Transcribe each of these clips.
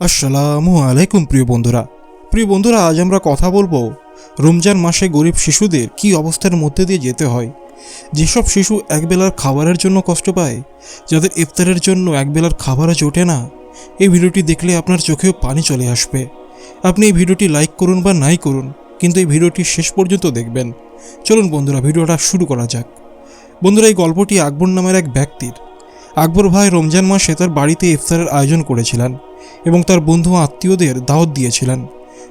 আসসালামু আলাইকুম প্রিয় বন্ধুরা। প্রিয় বন্ধুরা, আজ আমরা কথা বলব রমজান মাসে গরিব শিশুদের কী অবস্থার মধ্যে দিয়ে যেতে হয়। যেসব শিশু একবেলার খাবারের জন্য কষ্ট পায়, যাদের ইফতারের জন্য একবেলার খাবারও জোটে না, এই ভিডিওটি দেখলে আপনার চোখেও পানি চলে আসবে। আপনি এই ভিডিওটি লাইক করুন বা নাই করুন, কিন্তু এই ভিডিওটি শেষ পর্যন্ত দেখবেন। চলুন বন্ধুরা, ভিডিওটা শুরু করা যাক। বন্ধুরা, এই গল্পটি আকবর নামের এক ব্যক্তির। আকবর ভাই রমজান মাসে তার বাড়িতে ইফতারের আয়োজন করেছিলেন। এবং তার বন্ধু আত্মীয়দের দাওয়াত দিয়েছিলেন।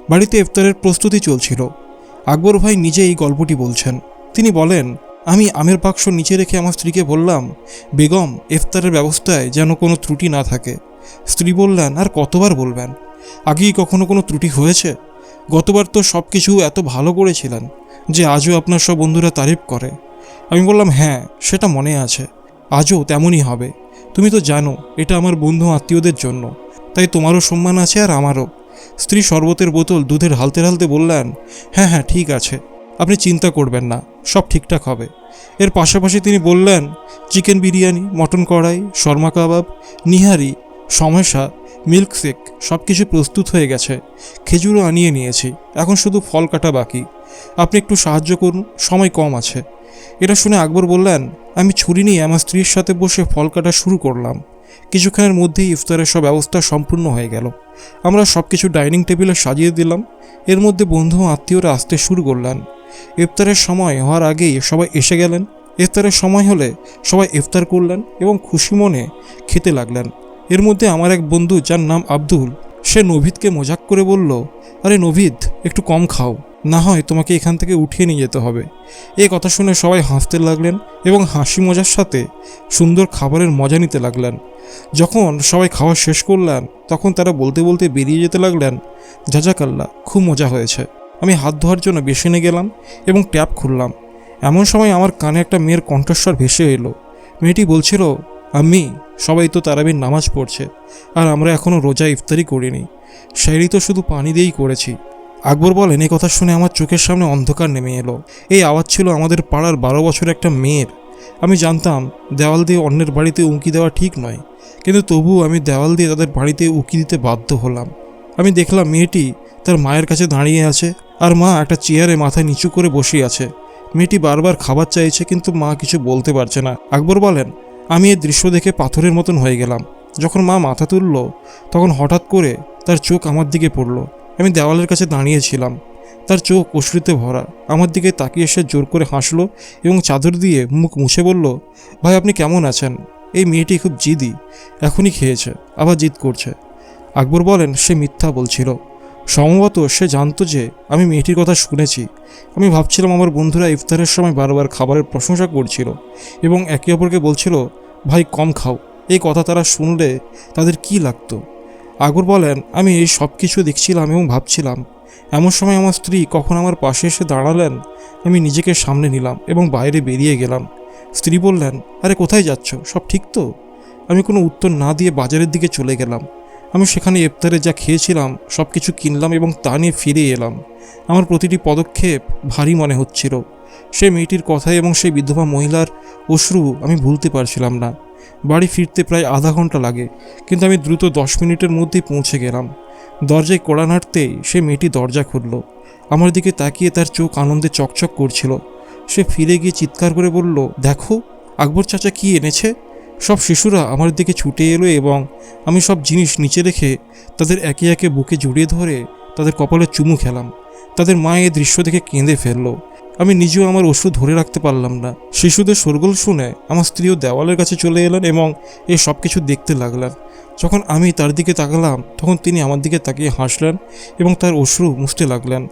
বাড়িতে ইফতারের প্রস্তুতি চলছিল। আকবর ভাই নিজে এই গল্পটি বলছেন। তিনি বলেন, আমি আমের বাক্স নিচে রেখে আমার স্ত্রীকে বললাম, বেগম, ইফতারের ব্যবস্থায় যেন কোনো ত্রুটি না থাকে। স্ত্রী বললেন, আর কতবার বলবেন? আগেই কখনো কোনো ত্রুটি হয়েছে? গতবার তো সব কিছু এত ভালো করেছিলেন যে আজও আপনার সব বন্ধুরা তারিফ করে। আমি বললাম হ্যাঁ সেটা মনে আছে। আজও তেমনই হবে। তুমি তো জানো, এটা আমার বন্ধু আত্মীয়দের জন্য। তাই তোমারও সম্মান আছে আর আমারও। স্ত্রী শরবতের বোতল দুধের হালতে হালতে বললেন হ্যাঁ হ্যাঁ ঠিক আছে। আপনি চিন্তা করবেন না, সব ঠিকঠাক হবে। এর পাশাপাশি তিনি বললেন, চিকেন বিরিয়ানি, মটন কড়াই, শর্মা কাবাব, নিহারি সমস্যা মিল্কশেক সব কিছু প্রস্তুত হয়ে গেছে। খেজুরও আনিয়ে নিয়েছি। এখন শুধু ফল কাটা বাকি। আপনি একটু সাহায্য করুন, সময় কম আছে। এটা শুনে আকবর বললেন, আমি ছুরি নিয়ে আমার স্ত্রীর সাথে বসে ফল কাটা শুরু করলাম। কিছুক্ষণের মধ্যেই ইফতারের সব ব্যবস্থা সম্পূর্ণ হয়ে গেল। আমরা সব কিছু ডাইনিং টেবিলে সাজিয়ে দিলাম। এর মধ্যে বন্ধু আত্মীয়রা আসতে শুরু করলেন। ইফতারের সময় হওয়ার আগেই সবাই এসে গেলেন। ইফতারের সময় হলে সবাই ইফতার করলেন এবং খুশি মনে খেতে লাগলেন। এর মধ্যে আমার এক বন্ধু, যার নাম আব্দুল, সে নভিদকে মজাক করে বলল, আরে নভিদ একটু কম খাও। না হয় তোমাকে এখান থেকে উঠিয়ে নিয়ে যেতে হবে। এই কথা শুনে সবাই হাসতে লাগলেন এবং হাসি মজার সাথে সুন্দর খাবারের মজা নিতে লাগলেন। যখন সবাই খাওয়া শেষ করলেন, তখন তারা বলতে বলতে বেরিয়ে যেতে লাগলেন। জাজাকাল্লা, খুব মজা হয়েছে। আমি হাত ধোয়ার জন্য বেসিনে গেলাম এবং ট্যাপ খুললাম। এমন সময় আমার কানে একটা মেয়ের কণ্ঠস্বর ভেসে এলো। মেয়েটি বলছিল আমি সবাই তো তারাবির নামাজ পড়ছে, আর আমরা এখনও রোজা ইফতারি করিনি। শাড়ি তো শুধু পানি দিয়েই করেছি। আকবর বলেন, এই কথা শুনে আমার চোখের সামনে অন্ধকার নেমে এলো। এই আওয়াজ ছিল আমাদের পাড়ার বারো বছর একটা মেয়ের। আমি জানতাম, দেওয়াল দিয়ে অন্যের বাড়িতে উঁকি দেওয়া ঠিক নয়। কিন্তু তবুও আমি দেওয়াল দিয়ে তাদের বাড়িতে উঁকি দিতে বাধ্য হলাম। আমি দেখলাম মেয়েটি তার মায়ের কাছে দাঁড়িয়ে আছে আর মা একটা চেয়ারে মাথা নিচু করে বসে আছে। মেয়েটি বারবার খাবার চাইছে কিন্তু মা কিছু বলতে পারছে না। আকবর বলেন, আমি এই দৃশ্য দেখে পাথরের মতন হয়ে গেলাম। যখন মা মাথা তুলল, তখন হঠাৎ করে তার চোখ আমার দিকে পড়ল। আমি দেওয়ালের কাছে দাঁড়িয়েছিলাম। তার চোখ অশ্রুতে ভরা। আমার দিকে তাকিয়ে সে জোর করে হাসলো এবং চাদর দিয়ে মুখ মুছে বলল, ভাই, আপনি কেমন আছেন? এই মেয়েটি খুব জিদি। এখনই খেয়েছে, আবার জিদ করছে। আকবর বলেন, সে মিথ্যা বলছিল। সম্ভবত সে জানতো যে আমি মেয়েটির কথা শুনেছি। আমি ভাবছিলাম আমার বন্ধুরা ইফতারের সময় বারবার খাবারের প্রশংসা করছিল এবং একে অপরকে বলছিল, ভাই, কম খাও। এই কথা তারা শুনলে তাদের কি লাগতো? আকবর বলেন, আমি এই সব কিছু দেখছিলাম এবং ভাবছিলাম। এমন সময় আমার স্ত্রী কখন আমার পাশে এসে দাঁড়ালেন, আমি নিজেকে সামনে নিলাম এবং বাইরে বেরিয়ে গেলাম। স্ত্রী বললেন, আরে, কোথায় যাচ্ছ? সব ঠিক তো? আমি কোনো উত্তর না দিয়ে বাজারের দিকে চলে গেলাম। আমি সেখানে ইফতারে যা খেয়েছিলাম সব কিছু কিনলাম এবং তা নিয়ে ফিরে এলাম। আমার প্রতিটি পদক্ষেপ ভারী মনে হচ্ছিল। সে মেয়েটির কথা এবং সেই বিধবা মহিলার অশ্রু আমি ভুলতে পারছিলাম না। বাড়ি ফিরতে প্রায় আধা ঘণ্টা লাগে, কিন্তু আমি দ্রুত দশ মিনিটের মধ্যেই পৌঁছে গেলাম। দরজায় কড়া নাড়তেই সে মেয়েটি দরজা খুলল। আমার দিকে তাকিয়ে তার চোখ আনন্দে চকচক করছিল। সে ফিরে গিয়ে চিৎকার করে বলল, দেখো, আকবর চাচা কি এনেছে? সব শিশুরা আমার দিকে ছুটে এলো এবং আমি সব জিনিস নিচে রেখে তাদের একে একে বুকে জড়িয়ে ধরে তাদের কপালে চুমু খেলাম। তাদের মা এই দৃশ্য দেখে কেঁদে ফেলল। আমি নিজেও আমার ওষুধ ধরে রাখতে পারলাম না। শিশুদের শোরগোল শুনে আমার স্ত্রীও দেওয়ালের কাছে চলে এলেন এবং এই সব কিছু দেখতে লাগলেন। যখন আমি তার দিকে তাকালাম, তখন তিনি আমার দিকে তাকিয়ে হাসলেন এবং তার অশ্রু মুছতে লাগলেন।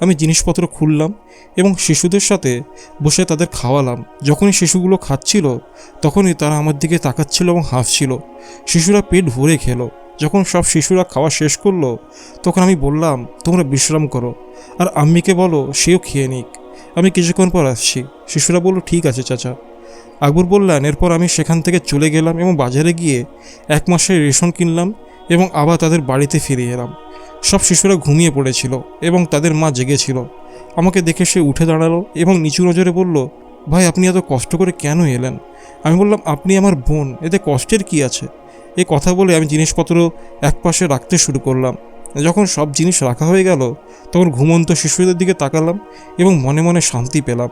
আমি জিনিসপত্র খুললাম এবং শিশুদের সাথে বসে তাদের খাওয়ালাম। যখনই শিশুগুলো খাচ্ছিল, তখনই তারা আমার দিকে তাকাচ্ছিল এবং হাসছিল। শিশুরা পেট ভরে খেলো। যখন সব শিশুরা খাওয়া শেষ করল, তখন আমি বললাম, তোমরা বিশ্রাম করো। আর আম্মিকে বলো, সেও খেয়ে নিক। আমি কিছুক্ষণ পর আসছি। শিশুরা বলল, ঠিক আছে চাচা। আকবর বললেন, এরপর আমি সেখান থেকে চলে গেলাম এবং বাজারে গিয়ে এক মাসের রেশন কিনলাম এবং আবার তাদের বাড়িতে ফিরে এলাম। সব শিশুরা ঘুমিয়ে পড়েছিল এবং তাদের মা জেগেছিল। আমাকে দেখে সে উঠে দাঁড়াল এবং নিচু নজরে বলল, ভাই, আপনি এত কষ্ট করে কেন এলেন? আমি বললাম, আপনি আমার বোন, এতে কষ্টের কি আছে? এ কথা বলে আমি জিনিসপত্র এক পাশে রাখতে শুরু করলাম। যখন সব জিনিস রাখা হয়ে গেল, তখন ঘুমন্ত শিশুদের দিকে তাকালাম এবং মনে মনে শান্তি পেলাম।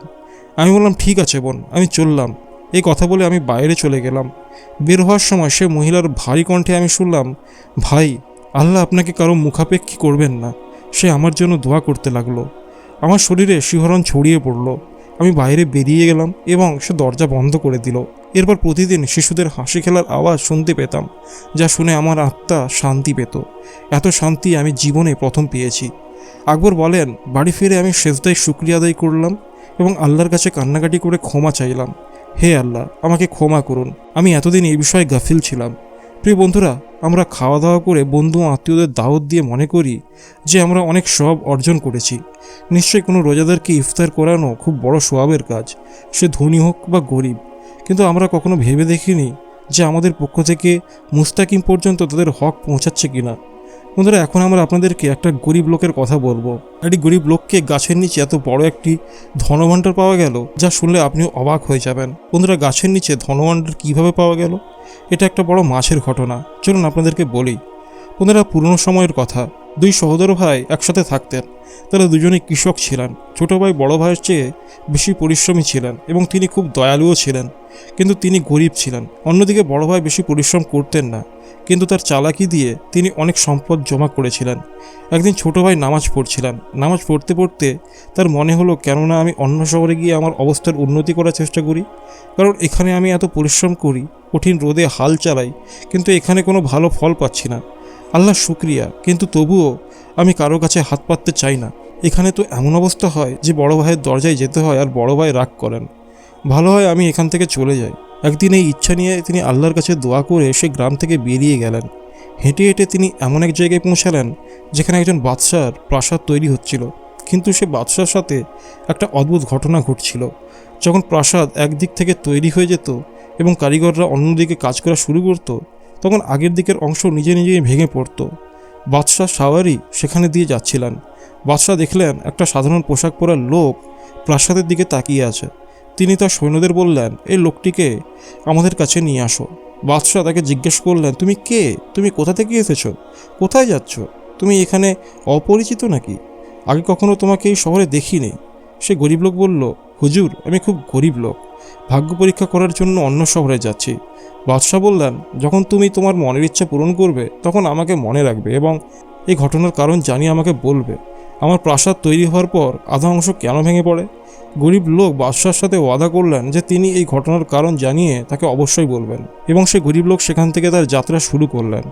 আমি বললাম, ঠিক আছে বোন, আমি চললাম। এই কথা বলে আমি বাইরে চলে গেলাম। বের হওয়ার সময় সে মহিলার ভারী কণ্ঠে আমি শুনলাম, ভাই, আল্লাহ আপনাকে কারও মুখাপেক্ষী করবেন না। সে আমার জন্য দোয়া করতে লাগল। আমার শরীরে শিহরণ ছড়িয়ে পড়ল। আমি বাইরে বেরিয়ে গেলাম এবং সে দরজা বন্ধ করে দিল। এরপর প্রতিদিন শিশুদের হাসি খেলার আওয়াজ শুনতে পেতাম, যা শুনে আমার আত্মা শান্তি পেত। এত শান্তি আমি জীবনে প্রথম পেয়েছি। আকবর বলেন, বাড়ি ফিরে আমি শেষদায় শুক্রিয়া আদায় করলাম এবং আল্লাহর কাছে কান্নাকাটি করে ক্ষমা চাইলাম। হে আল্লাহ, আমাকে ক্ষমা করুন। আমি এতদিন এই বিষয়ে গাফিল ছিলাম। প্রিয় বন্ধুরা, আমরা খাওয়া দাওয়া করে বন্ধু আত্মীয়দের দাওয়াত দিয়ে মনে করি যে আমরা অনেক সব অর্জন করেছি। নিশ্চয়ই কোনো রোজাদারকে ইফতার করানো খুব বড় সোয়াবের কাজ। সে ধনী হোক বা গরিব কিন্তু আমরা কখনো ভেবে দেখিনি যে আমাদের পক্ষ থেকে মুস্তাকিম পর্যন্ত তাদের হক পৌঁছাচ্ছে কিনা। বন্ধুরা, এখন আমরা আপনাদেরকে একটা গরিব লোকের কথা বলব। একটি গরিব লোককে গাছের নিচে এত বড় একটি ধনভাণ্ডার পাওয়া গেল, যা শুনলে আপনিও অবাক হয়ে যাবেন। বন্ধুরা, গাছের নিচে ধনভাণ্ডার কীভাবে পাওয়া গেল? এটা একটা বড় মাছের ঘটনা। চলুন আপনাদেরকে বলি। বন্ধুরা, পুরনো সময়ের কথা। দুই সহোদর ভাই একসাথে থাকতেন। তারা দুজনেই কৃষক ছিলেন। ছোট ভাই বড় ভাইয়ের চেয়ে বেশি পরিশ্রমী ছিলেন এবং তিনি খুব দয়ালুও ছিলেন। কিন্তু তিনি গরিব ছিলেন। অন্যদিকে বড় ভাই বেশি পরিশ্রম করতেন না। কিন্তু তার চালাকি দিয়ে তিনি অনেক সম্পদ জমা করেছিলেন। একদিন ছোট ভাই নামাজ পড়ছিলেন। নামাজ পড়তে পড়তে তার মনে হলো, কেননা আমি অন্য শহরে গিয়ে আমার অবস্থার উন্নতি করার চেষ্টা করি। কারণ এখানে আমি এত পরিশ্রম করি, কঠিন রোদে হাল চালাই, কিন্তু এখানে কোনো ভালো ফল পাচ্ছি না। আল্লাহ শুক্রিয়া, কিন্তু তবুও আমি কারও কাছে হাত পাততে চাই না। এখানে তো এমন অবস্থা হয় যে বড় ভাইয়ের দরজায় যেতে হয় আর বড় ভাই রাগ করেন। ভালো হয় আমি এখান থেকে চলে যাই। একদিন এই ইচ্ছা নিয়ে তিনি আল্লাহর কাছে দোয়া করে সে গ্রাম থেকে বেরিয়ে গেলেন। হেঁটে হেঁটে তিনি এমন এক জায়গায় পৌঁছালেন যেখানে একজন বাদশার প্রাসাদ তৈরি হচ্ছিল। কিন্তু সে বাদশার সাথে একটা অদ্ভুত ঘটনা ঘটছিল। যখন প্রাসাদ একদিক থেকে তৈরি হয়ে যেত এবং কারিগররা অন্যদিকে কাজ করা শুরু করতো তখন আগের দিকের অংশ নিজে নিজেই ভেঙে পড়তো। বাদশাহ সাওয়ারি সেখানে দিয়ে যাচ্ছিলেন। বাদশাহ দেখলেন একটা সাধারণ পোশাক পরা লোক প্রাসাদের দিকে তাকিয়ে আছে। তিনি তার সৈন্যদের বললেন, এই লোকটিকে আমাদের কাছে নিয়ে আসো। বাদশাহ তাকে জিজ্ঞেস করলেন, তুমি কে? তুমি কোথা থেকে এসেছ? কোথায় যাচ্ছ? তুমি এখানে অপরিচিত নাকি? আগে কখনো তোমাকে এই শহরে দেখিনি? সে গরিব লোক বলল, হুজুর, আমি খুব গরিব লোক। ভাগ্য পরীক্ষা করার জন্য অন্য শহরে যাচ্ছি। বাদশাহ বললেন, যখন তুমি তোমার মনের ইচ্ছা পূরণ করবে, তখন আমাকে মনে রাখবে এবং এই ঘটনার কারণ জানিয়ে আমাকে বলবে। আমার প্রাসাদ তৈরি হওয়ার পর আধা অংশ কেন ভেঙে পড়ে? গরিব লোক বাদশার সাথে ওয়াদা করলেন যে তিনি এই ঘটনার কারণ জানিয়ে তাকে অবশ্যই বলবেন এবং সে গরিব লোক সেখান থেকে তার যাত্রা শুরু করলেন।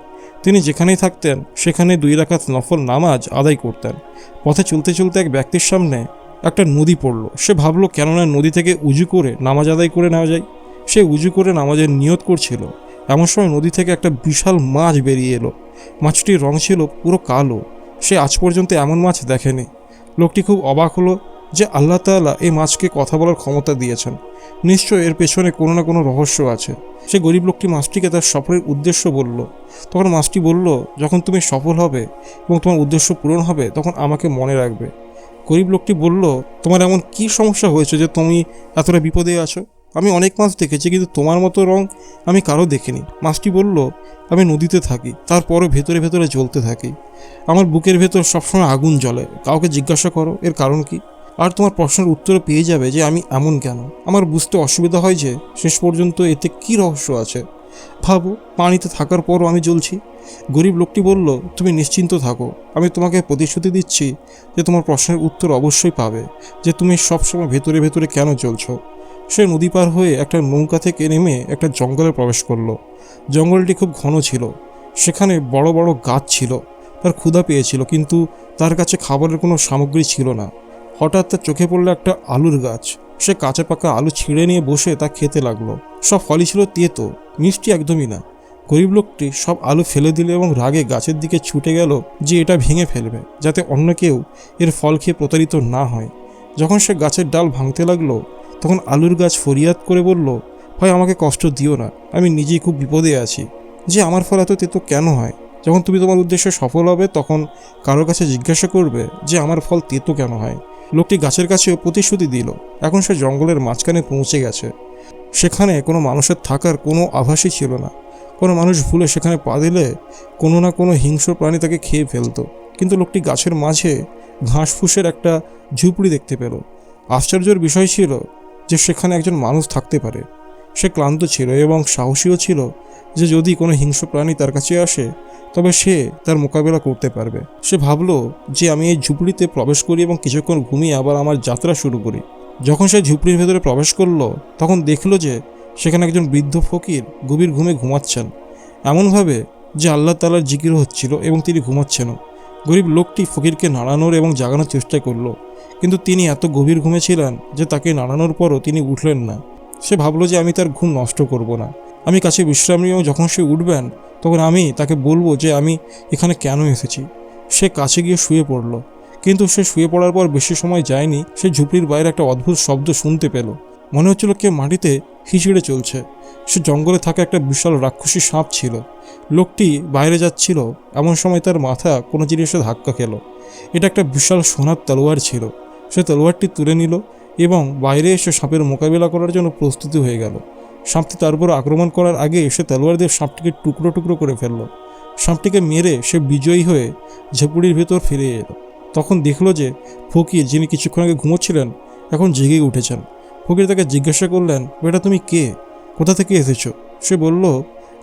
তিনি যেখানেই থাকতেন, সেখানে দুই রাখাত নফল নামাজ আদায় করতেন। পথে চলতে চলতে এক ব্যক্তির সামনে একটা নদী পড়ল। সে ভাবলো, কেননা নদী থেকে উজু করে নামাজ আদায় করে নেওয়া যায়। সে উজু করে নামাজের নিয়ত করছিল। এমন সময় নদী থেকে একটা বিশাল মাছ বেরিয়ে এলো। মাছটির রং ছিল পুরো কালো। সে আজ পর্যন্ত এমন মাছ দেখেনি। লোকটি খুব অবাক হলো যে আল্লাহ তাআলা এই মাছকে কথা বলার ক্ষমতা দিয়েছেন। নিশ্চয় এর পেছনে কোনো না কোনো রহস্য আছে। সে গরিব লোকটি মাছটিকে তার সফরের উদ্দেশ্য বলল। তখন মাছটি বলল, যখন তুমি সফল হবে এবং তোমার উদ্দেশ্য পূরণ হবে, তখন আমাকে মনে রাখবে। গরিব লোকটি বলল, তোমার এমন কি সমস্যা হয়েছে যে তুমি এতটা বিপদে আছো? আমি অনেক মাছ দেখেছি, কিন্তু তোমার মতো রং আমি কারও দেখিনি। মাছটি বলল, আমি নদীতে থাকি, তারপরও ভেতরে ভেতরে জ্বলতে থাকি। আমার বুকের ভেতর সবসময় আগুন জ্বলে। কাউকে জিজ্ঞাসা করো, এর কারণ কি? আর তোমার প্রশ্নের উত্তর পেয়ে যাবে যে আমি এমন কেন? আমার বুঝতে অসুবিধা হয় যে শেষ পর্যন্ত এতে কি রহস্য আছে? ভাবো, পানিতে থাকার পরও আমি জ্বলছি। গরিব লোকটি বলল, তুমি নিশ্চিন্ত থাকো। আমি তোমাকে প্রতিশ্রুতি দিচ্ছি যে তোমার প্রশ্নের উত্তর অবশ্যই পাবে, যে তুমি সবসময় ভেতরে ভেতরে কেন চলছো সে নদী পার হয়ে একটা নৌকা থেকে নেমে একটা জঙ্গলে প্রবেশ করল। জঙ্গলটি খুব ঘন ছিল। সেখানে বড় বড় গাছ ছিল, তার ক্ষুধা পেয়েছিল, কিন্তু তার কাছে খাবারের কোনো সামগ্রী ছিল না। হঠাৎ তার চোখে পড়ল একটা আলুর গাছ। সে কাঁচা পাকা আলু ছিঁড়ে নিয়ে বসে তা খেতে লাগল। সব ফলই ছিল তেতো, মিষ্টি একদমই না। গরিব লোকটি সব আলু ফেলে দিল এবং রাগে গাছের দিকে ছুটে গেল যে এটা ভেঙে ফেলবে, যাতে অন্য কেউ এর ফল খেয়ে প্রতারিত না হয়। যখন সে গাছের ডাল ভাঙতে লাগল, তখন আলুর গাছ ফরিয়াদ করে বলল, ভাই, আমাকে কষ্ট দিও না, আমি নিজেই খুব বিপদে আছি। যে আমার ফল এত তেতো কেন হয়? যখন তুমি তোমার উদ্দেশ্যে সফল হবে, তখন কারোর কাছে জিজ্ঞাসা করবে যে আমার ফল তেতো কেন হয়? লোকটি গাছের কাছেও প্রতিশ্রুতি দিল। এখন সে জঙ্গলের মাঝখানে পৌঁছে গেছে। সেখানে কোনো মানুষের থাকার কোনো আভাসই ছিল না। কোনো মানুষ ভুলে সেখানে পা দিলে কোনো না কোনো হিংস্র প্রাণী তাকে খেয়ে ফেলতো। কিন্তু লোকটি গাছের মাঝে ঘাস ফুসের একটা ঝুপড়ি দেখতে পেল। আশ্চর্যের বিষয় ছিল যে সেখানে একজন মানুষ থাকতে পারে। সে ক্লান্ত ছিল এবং সাহসীও ছিল যে যদি কোনো হিংস্র প্রাণী তার কাছে আসে, তবে সে তার মোকাবেলা করতে পারবে। সে ভাবলো যে আমি এই ঝুপড়িতে প্রবেশ করি এবং কিছুক্ষণ ঘুমিয়ে আবার আমার যাত্রা শুরু করি। যখন সে ঝুপড়ির ভেতরে প্রবেশ করল, তখন দেখল যে সেখানে একজন বৃদ্ধ ফকির গভীর ঘুমে ঘুমাচ্ছেন। এমনভাবে যে আল্লাহ তালার জিকির হচ্ছিল এবং তিনি ঘুমাচ্ছেনও। গরিব লোকটি ফকিরকে নাড়ানোর এবং জাগানোর চেষ্টা করল, কিন্তু তিনি এত গভীর ঘুমে ছিলেন যে তাকে নাড়ানোর পরও তিনি উঠলেন না। সে ভাবলো যে আমি তার ঘুম নষ্ট করব না। আমি কাছে বিশ্রাম নিয়েও যখন সে উঠবেন, তখন আমি তাকে বলব যে আমি এখানে কেন এসেছি। সে কাছে গিয়ে শুয়ে পড়ল, কিন্তু সে শুয়ে পড়ার পর বেশি সময় যায়নি। সে ঝুপড়ির বাইরে একটা অদ্ভুত শব্দ শুনতে পেল। মনে হচ্ছিল কে মাটিতে হিচড়ে চলছে। সে জঙ্গলে থাকা একটা বিশাল রাক্ষসী সাপ ছিল। লোকটি বাইরে যাচ্ছিল, এমন সময় তার মাথা কোনো জিনিসে ধাক্কা খেলো। এটা একটা বিশাল সোনার তলোয়ার ছিল। সে তলোয়ারটি তুলে নিল এবং বাইরে এসে সাপের মোকাবিলা করার জন্য প্রস্তুতি হয়ে গেল। সাপটি তার উপর আক্রমণ করার আগে সে তলোয়ার দিয়ে সাপটিকে টুকরো টুকরো করে ফেলল। সাপটিকে মেরে সে বিজয়ী হয়ে ঝেপুড়ির ভেতর ফিরে এলো। তখন দেখল যে ফকির, যিনি কিছুক্ষণ আগে ঘুমোচ্ছিলেন, এখন জেগে উঠেছেন। ফকির তাকে জিজ্ঞাসা করলেন, বেটা, তুমি কে? কোথা থেকে এসেছ? সে বলল,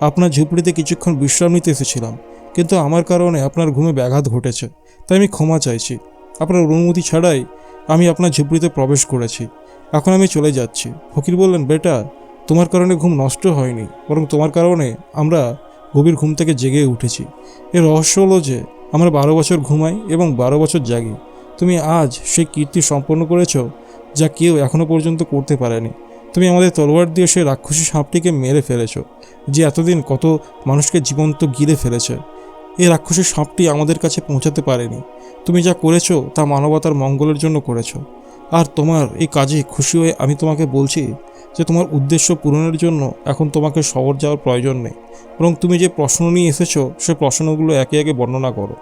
আপনার ঝুপড়িতে কিছুক্ষণ বিশ্রাম নিতে এসেছিলাম, কিন্তু আমার কারণে আপনার ঘুমে ব্যাঘাত ঘটেছে, তাই আমি ক্ষমা চাইছি। আপনার অনুমতি ছাড়াই আমি আপনার ঝুপড়িতে প্রবেশ করেছি। এখন আমি চলে যাচ্ছি। ফকির বললেন, বেটা, তোমার কারণে ঘুম নষ্ট হয়নি, বরং তোমার কারণে আমরা গভীর ঘুম থেকে জেগে উঠেছি। এর রহস্য হলো যে আমরা বারো বছর ঘুমাই এবং বারো বছর জাগি। তুমি আজ সেই কীর্তি সম্পন্ন করেছ যা কেউ এখনও পর্যন্ত করতে পারেনি। তুমি আমাদের তলোয়ার দিয়ে সেই রাক্ষসী সাপটিকে মেরে ফেলেছ, যে এতদিন কত মানুষকে জীবন্ত গিরে ফেলেছে। এই রাক্ষসী সাপটি আমাদের কাছে পৌঁছাতে পারেনি। তুমি যা করেছ, তা মানবতার মঙ্গলের জন্য করেছ। আর তোমার এই কাজে খুশি হয়ে আমি তোমাকে বলছি যে তোমার উদ্দেশ্য পূরণের জন্য এখন তোমাকে শহর যাওয়ার প্রয়োজন নেই। বরং তুমি যে প্রশ্ন নিয়ে এসেছ, সে প্রশ্নগুলো একে একে বর্ণনা করো।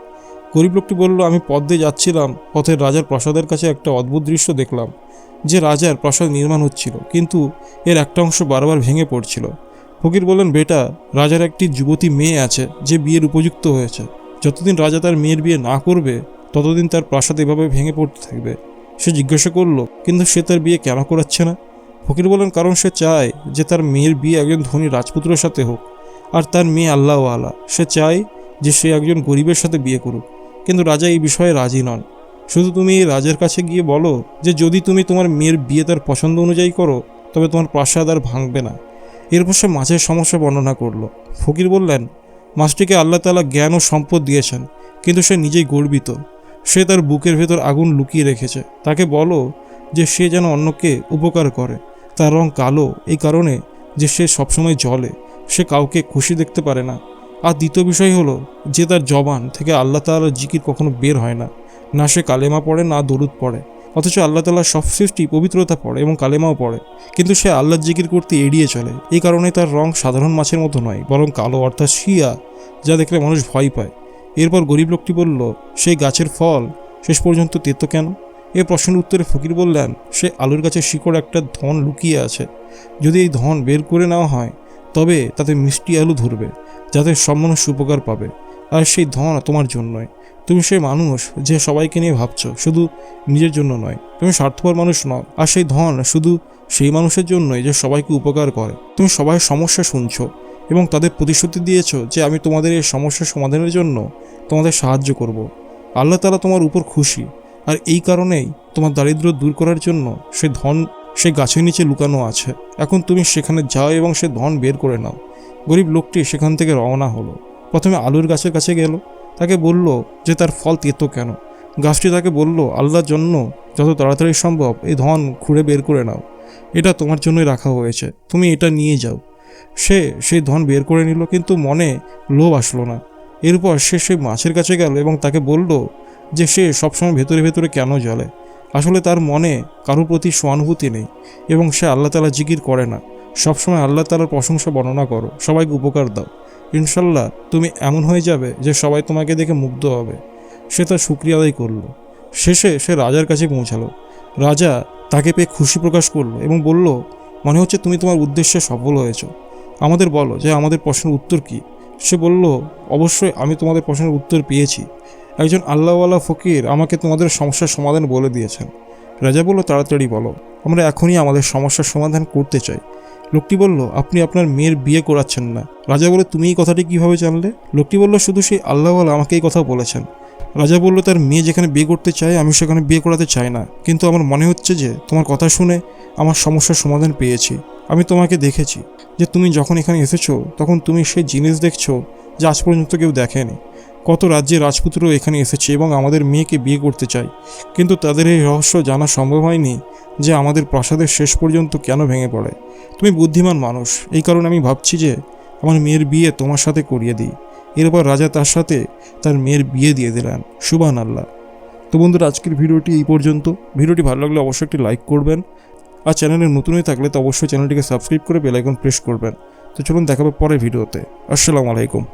গরিব লোকটি বলল, আমি পথ দিয়ে যাচ্ছিলাম, পথের রাজার প্রাসাদের কাছে একটা অদ্ভুত দৃশ্য দেখলাম। যে রাজার প্রাসাদ নির্মাণ হচ্ছিল, কিন্তু এর একটা অংশ বারবার ভেঙে পড়ছিল। ফকির বললেন, বেটা, রাজার একটি যুবতী মেয়ে আছে যে বিয়ের উপযুক্ত হয়েছে। যতদিন রাজা তার মেয়ের বিয়ে না করবে, ততদিন তার প্রাসাদ এভাবে ভেঙে পড়তে থাকবে। সে জিজ্ঞাসা করল, কিন্তু সে তার বিয়ে কেন করাচ্ছে না? ফকির বলেন কারণ সে চায় যে তার মেয়ের বিয়ে একজন ধনী রাজপুত্রের সাথে হোক, আর তার মেয়ে আল্লাহ আলা সে চায় যে সে একজন গরিবের সাথে বিয়ে করুক। কিন্তু রাজা এই বিষয়ে রাজি নন। শুধু তুমি রাজার কাছে গিয়ে বলো যে যদি তুমি তোমার মেয়ের বিয়ে তার পছন্দ অনুযায়ী করো, তবে তোমার প্রাসাদ আর ভাঙবে না। এরপর সে মাছের সমস্যা বর্ণনা করল। ফকির বললেন, মাছটিকে আল্লাহ তালা জ্ঞান ও সম্পদ দিয়েছেন, কিন্তু সে নিজেই গর্বিত। সে তার বুকের ভেতর আগুন লুকিয়ে রেখেছে। তাকে বলো যে সে যেন অন্যকে উপকার করে। তার রং কালো, এই কারণে যে সে সবসময় জলে সে কাউকে খুশি দেখতে পারে না। আর দ্বিতীয় বিষয় হলো যে তার জবান থেকে আল্লাহ তালার জিকির কখনো বের হয় না। না সে কালেমা পড়ে, না দরুদ পড়ে। অথচ আল্লাহ তালার সব সৃষ্টি পবিত্রতা পড়ে এবং কালেমাও পড়ে। কিন্তু সে আল্লাহর জিকির করতে এড়িয়ে চলে। এই কারণে তার রং সাধারণ মাছের মতো নয়, বরং কালো, অর্থাৎ শিয়া, যা দেখলে মানুষ ভয় পায়। এরপর গরিব লোকটি বলল সেই গাছের ফল, শেষ পর্যন্ত তেতো কেন? এ প্রশ্নের উত্তরে ফকির বললেন, সে আলুর গাছের শিকড় একটা ধন লুকিয়ে আছে। যদি এই ধন বের করে নেওয়া হয়, তবে তাতে মিষ্টি আলু ধরবে, যাতে সব মানুষ উপকার পাবে। আর সেই ধন তোমার জন্যই। তুমি সেই মানুষ যে সবাইকে নিয়ে ভাবছ, শুধু নিজের জন্য নয়। তুমি স্বার্থপর মানুষ নও, আর সেই ধন শুধু সেই মানুষের জন্যই যে সবাইকে উপকার করে। তুমি সবাই সমস্যা শুনছো এবং তাদের প্রতিশ্রুতি দিয়েছ যে আমি তোমাদের এই সমস্যার সমাধানের জন্য তোমাদের সাহায্য করব। আল্লাহ তালা তোমার উপর খুশি, আর এই কারণেই তোমার দারিদ্র দূর করার জন্য সে ধন সে গাছের নিচে লুকানো আছে। এখন তুমি সেখানে যাও এবং সে ধন বের করে নাও। গরিব লোকটি সেখান থেকে রওনা হলো। প্রথমে আলুর গাছের কাছে গেল। তাকে বলল যে, তার ফল তেতো কেন? গাছটি তাকে বলল, আল্লাহর জন্য যত তাড়াতাড়ি সম্ভব এই ধন খুঁড়ে বের করে নাও। এটা তোমার জন্যই রাখা হয়েছে। তুমি এটা নিয়ে যাও। সে সেই ধন বের করে নিল, কিন্তু মনে লোভ আসলো না। এরপর সে সেই মাছের কাছে গেল এবং তাকে বলল যে, সে সবসময় ভেতরে ভেতরে কেন জ্বলে? আসলে তার মনে কারোর প্রতি সহানুভূতি নেই এবং সে আল্লাহ তালা জিকির করে না। সবসময় আল্লাহ তালার প্রশংসা বর্ণনা করো। সবাইকে উপকার দাও। ইনশাল্লাহ তুমি এমন হয়ে যাবে যে সবাই তোমাকে দেখে মুগ্ধ হবে। সে তার শুক্রিয়া আদায় করল। শেষে সে রাজার কাছে পৌঁছালো। রাজা তাকে পেয়ে খুশি প্রকাশ করল এবং বলল, মনে হচ্ছে তুমি তোমার উদ্দেশ্যে সফল হয়েছ। আমাদের বলো যে আমাদের প্রশ্নের উত্তর কি? সে বলল, অবশ্যই আমি তোমাদের প্রশ্নের উত্তর পেয়েছি। একজন আল্লাহওয়ালা ফকির আমাকে তোমাদের সমস্যার সমাধান বলে দিয়েছেন। রাজা বলল, তাড়াতাড়ি বলো। আমরা এখনই আমাদের সমস্যার সমাধান করতে চাই। লোকটি বলল, আপনি আপনার মেয়ের বিয়ে করাচ্ছেন না। রাজা বলে, তুমি এই কথাটি কীভাবে জানলে? লোকটি বলল, শুধু সেই আল্লাহওয়ালা আমাকে এই কথা বলেছেন। রাজা বলল, তার মেয়ে যেখানে বিয়ে করতে চায়, আমি সেখানে বিয়ে করাতে চাই না। কিন্তু আমার মনে হচ্ছে যে, তোমার কথা শুনে আমার সমস্যার সমাধান পেয়েছি। আমি তোমাকে দেখেছি যে, তুমি যখন এখানে এসেছ, তখন তুমি সেই জিনিস দেখছ যা আজ পর্যন্ত কেউ দেখেনি। কত রাজ্যের রাজপুত্র এখানে এসেছে এবং আমাদের মেয়েকে বিয়ে করতে চায়। কিন্তু তাদের এই রহস্য জানা সম্ভব হয়নি যে আমাদের প্রাসাদের শেষ পর্যন্ত কেন ভেঙে পড়ে। তুমি বুদ্ধিমান মানুষ, এই কারণে আমি ভাবছি যে আমার মেয়ের বিয়ে তোমার সাথে করিয়ে দিই। এরপর রাজা তার সাথে তার মেয়ের বিয়ে দিয়ে দিলেন। সুবান আল্লাহ। তো বন্ধুরা, আজকের ভিডিওটি এই পর্যন্ত। ভিডিওটি ভালো লাগলে অবশ্যই একটি লাইক করবেন। আর চ্যানেলে নতুন হয়ে থাকলে তো অবশ্যই চ্যানেলটিকে সাবস্ক্রাইব করে বেলাইকন প্রেস করবেন। তো চলুন দেখাবে পরের ভিডিওতে। আসসালামু আলাইকুম।